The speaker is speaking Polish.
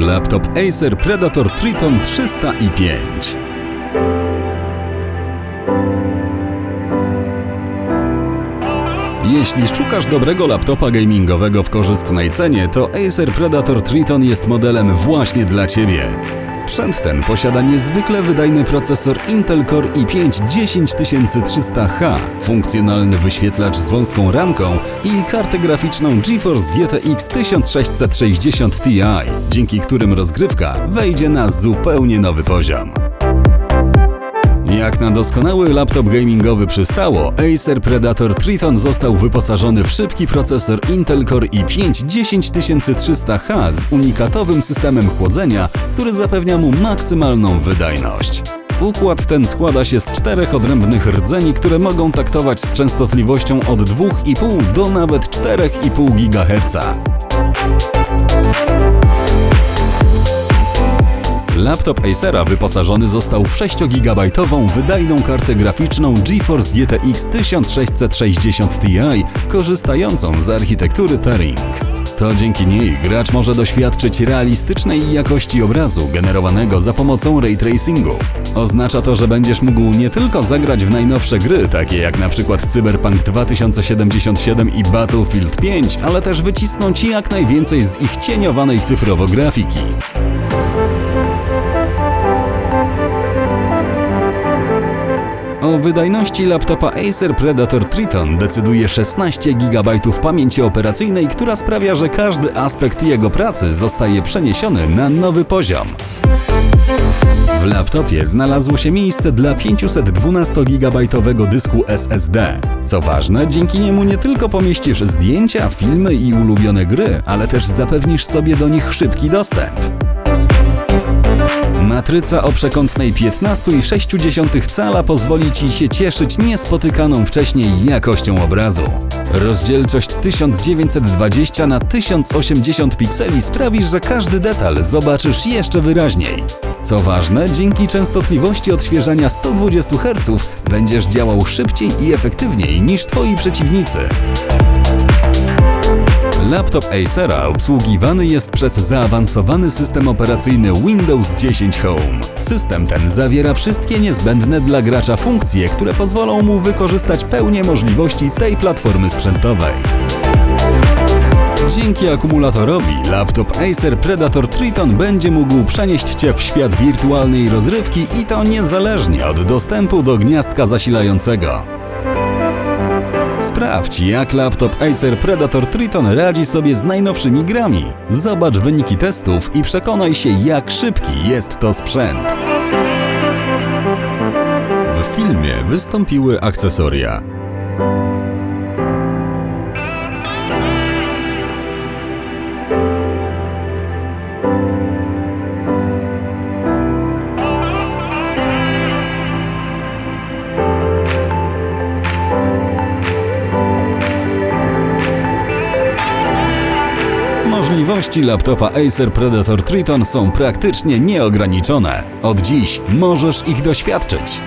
Laptop Acer Predator Triton 305. Jeśli szukasz dobrego laptopa gamingowego w korzystnej cenie, to Acer Predator Triton jest modelem właśnie dla Ciebie. Sprzęt ten posiada niezwykle wydajny procesor Intel Core i5 10300H, funkcjonalny wyświetlacz z wąską ramką i kartę graficzną GeForce GTX 1660 Ti, dzięki którym rozgrywka wejdzie na zupełnie nowy poziom. Jak na doskonały laptop gamingowy przystało, Acer Predator Triton został wyposażony w szybki procesor Intel Core i5 10300H z unikatowym systemem chłodzenia, który zapewnia mu maksymalną wydajność. Układ ten składa się z czterech odrębnych rdzeni, które mogą taktować z częstotliwością od 2,5 do nawet 4,5 GHz. Laptop Acera wyposażony został w 6-gigabajtową wydajną kartę graficzną GeForce GTX 1660 Ti, korzystającą z architektury Turing. To dzięki niej gracz może doświadczyć realistycznej jakości obrazu generowanego za pomocą ray tracingu. Oznacza to, że będziesz mógł nie tylko zagrać w najnowsze gry, takie jak na przykład Cyberpunk 2077 i Battlefield 5, ale też wycisnąć jak najwięcej z ich cieniowanej cyfrowo grafiki. Wydajności laptopa Acer Predator Triton decyduje 16 GB pamięci operacyjnej, która sprawia, że każdy aspekt jego pracy zostaje przeniesiony na nowy poziom. W laptopie znalazło się miejsce dla 512-gigabajtowego dysku SSD. Co ważne, dzięki niemu nie tylko pomieścisz zdjęcia, filmy i ulubione gry, ale też zapewnisz sobie do nich szybki dostęp. Matryca o przekątnej 15,6 cala pozwoli Ci się cieszyć niespotykaną wcześniej jakością obrazu. Rozdzielczość 1920 na 1080 pikseli sprawi, że każdy detal zobaczysz jeszcze wyraźniej. Co ważne, dzięki częstotliwości odświeżania 120 Hz będziesz działał szybciej i efektywniej niż Twoi przeciwnicy. Laptop Acera obsługiwany jest przez zaawansowany system operacyjny Windows 10 Home. System ten zawiera wszystkie niezbędne dla gracza funkcje, które pozwolą mu wykorzystać pełnię możliwości tej platformy sprzętowej. Dzięki akumulatorowi laptop Acer Predator Triton będzie mógł przenieść Cię w świat wirtualnej rozrywki i to niezależnie od dostępu do gniazdka zasilającego. Sprawdź, jak laptop Acer Predator Triton radzi sobie z najnowszymi grami. Zobacz wyniki testów i przekonaj się, jak szybki jest to sprzęt. W filmie wystąpiły akcesoria. Możliwości laptopa Acer Predator Triton są praktycznie nieograniczone. Od dziś możesz ich doświadczyć.